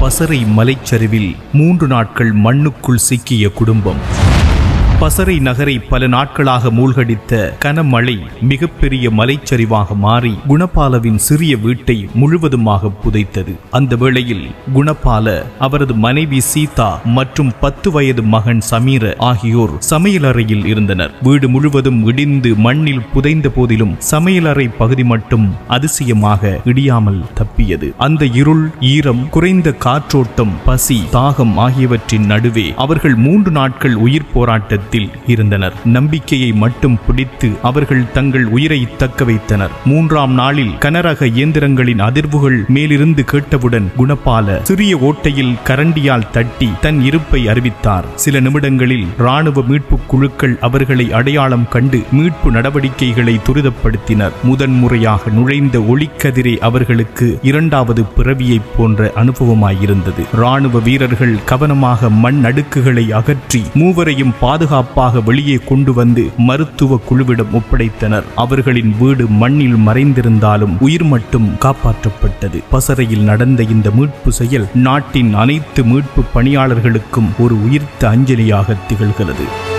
பசறை மலைச்சரிவில் மூன்று நாட்கள் மண்ணுக்குள் சிக்கிய குடும்பம். பசறை நகரை பல நாட்களாக மூழ்கடித்த கனமழை மிகப்பெரிய மலைச்சரிவாக மாறி குணபாலவின் சிறிய வீட்டை முழுவதுமாக புதைத்தது. அந்த வேளையில் குணபால அவரது மனைவி சீதா மற்றும் பத்து வயது மகன் சமீர ஆகியோர் சமையலறையில் இருந்தனர். வீடு முழுவதும் இடிந்து மண்ணில் புதைந்த போதிலும் சமையலறை பகுதி மட்டும் அதிசயமாக இடியாமல் தப்பியது. அந்த இருள் ஈரம் குறைந்த காற்றோட்டம் பசி தாகம் ஆகியவற்றின் நடுவே அவர்கள் மூன்று நாட்கள் உயிர் போராட்டத்தில் இருந்தனர். நம்பிக்கையை மட்டும் பிடித்து அவர்கள் தங்கள் உயிரை தக்க வைத்தனர். மூன்றாம் நாளில் கனரக இயந்திரங்களின் அதிர்வுகள் மேலிருந்து கேட்டவுடன் குணபால சிறிய ஓட்டையில் கரண்டியால் தட்டி தன் இருப்பை அறிவித்தார். சில நிமிடங்களில் ராணுவ மீட்பு குழுக்கள் அவர்களை அடையாளம் கண்டு மீட்பு நடவடிக்கைகளை துரிதப்படுத்தினர். முதன்முறையாக நுழைந்த ஒளிக்கதிரே அவர்களுக்கு இரண்டாவது பிறவியைப் போன்ற அனுபவமாயிருந்தது. ராணுவ வீரர்கள் கவனமாக மண் அடுக்குகளை அகற்றி மூவரையும் பாதுகாப்பு பாதுகாப்பாக வெளியே கொண்டு வந்து மருத்துவ குழுவிடம் ஒப்படைத்தனர். அவர்களின் வீடு மண்ணில் மறைந்திருந்தாலும் உயிர் மட்டும் காப்பாற்றப்பட்டது. பசறையில் நடந்த இந்த மீட்பு செயல் நாட்டின் அனைத்து மீட்பு பணியாளர்களுக்கும் ஒரு உயிர்த்த அஞ்சலியாக திகழ்கிறது.